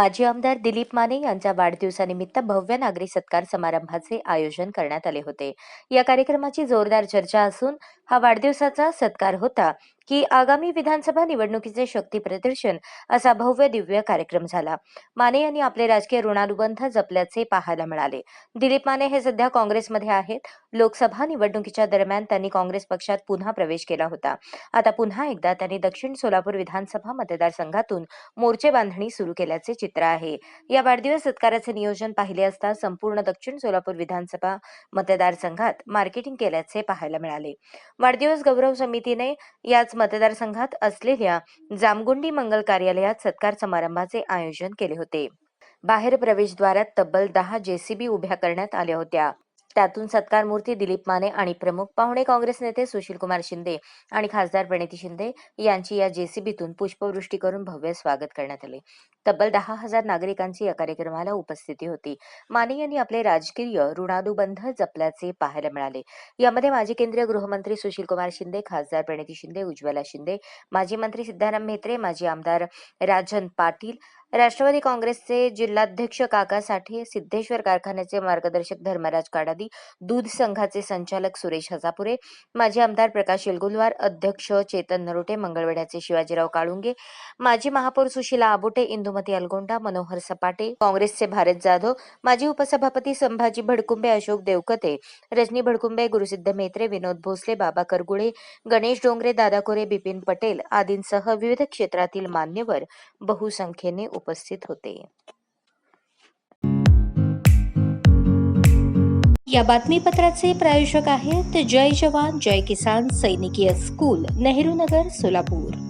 माजी आमदार दिलीप माने यांच्या वाढदिवसानिमित्त भव्य नागरी सत्कार समारंभाचे आयोजन करण्यात आले होते. या कार्यक्रमाची जोरदार चर्चा असून हा वाढदिवसाचा सत्कार होता की आगामी विधानसभा निवडणुकीचे शक्ती प्रदर्शन असा भव्य दिव्य कार्यक्रम झाला. माने यांनी आपले राजकीय ऋणानुबंध जपल्याचे पाहायला मिळाले. दिलीप माने हे सध्या काँग्रेसमध्ये आहेत. लोकसभा निवडणुकीच्या दरम्यान त्यांनी काँग्रेस पक्षात पुन्हा प्रवेश केला होता. आता पुन्हा एकदा त्यांनी दक्षिण सोलापूर विधानसभा मतदारसंघातून मोर्चे बांधणी सुरू केल्याचे चित्र आहे. या वाढदिवस सत्काराचे नियोजन पाहिले असता संपूर्ण दक्षिण सोलापूर विधानसभा मतदारसंघात मार्केटिंग केल्याचे पाहायला मिळाले. वाढदिवस गौरव समितीने याच मतदारसंघात असलेल्या जामगुंडी मंगल कार्यालयात सत्कार समारंभाचे आयोजन केले होते. बाहेर प्रवेशद्वारात तब्बल दहा जेसीबी उभ्या करण्यात आल्या होत्या. त्यातून सत्कार मूर्ती दिलीप माने आणि प्रमुख पाहुणे काँग्रेस नेते सुशीलकुमार शिंदे आणि खासदार प्रणिती शिंदे यांची या जेसीबीतून पुष्पवृष्टी करून भव्य स्वागत करण्यात आले. तब्बल दहा हजार नागरिकांची या कार्यक्रमाला उपस्थिती होती. माने यांनी आपले राजकीय ऋणानुबंध जपल्याचे पाहायला मिळाले. यामध्ये माजी केंद्रीय गृहमंत्री सुशीलकुमार शिंदे खासदार प्रणिती शिंदे उज्ज्वला शिंदे माजी मंत्री सिद्धाराम म्हेत्रे माजी आमदार राजन पाटील राष्ट्रवादी काँग्रेसचे जिल्हाध्यक्ष काका साठे सिद्धेश्वर कारखान्याचे मार्गदर्शक धर्मराज काडादी दूध संघाचे संचालक सुरेश हजापुरे माजी आमदार प्रकाश येलगुलवार अध्यक्ष चेतन नरोटे मंगळवेढ्याचे शिवाजीराव काळुंगे माजी महापौर सुशीला आबोटे इंदुमती अलगोंडा मनोहर सपाटे काँग्रेसचे भारत जाधव माजी उपसभापती संभाजी भडकुंबे अशोक देवकते रजनी भडकुंबे गुरुसिद्ध मेत्रे विनोद भोसले बाबा करगुळे गणेश डोंगरे दादा कोरे बिपिन पटेल आदींसह विविध क्षेत्रातील मान्यवर बहुसंख्येने उपस्थित होते. या बातमीपत्राचे प्रायोजक आहेत जय जवान जय किसान सैनिकीय स्कूल नेहरू नगर सोलापूर.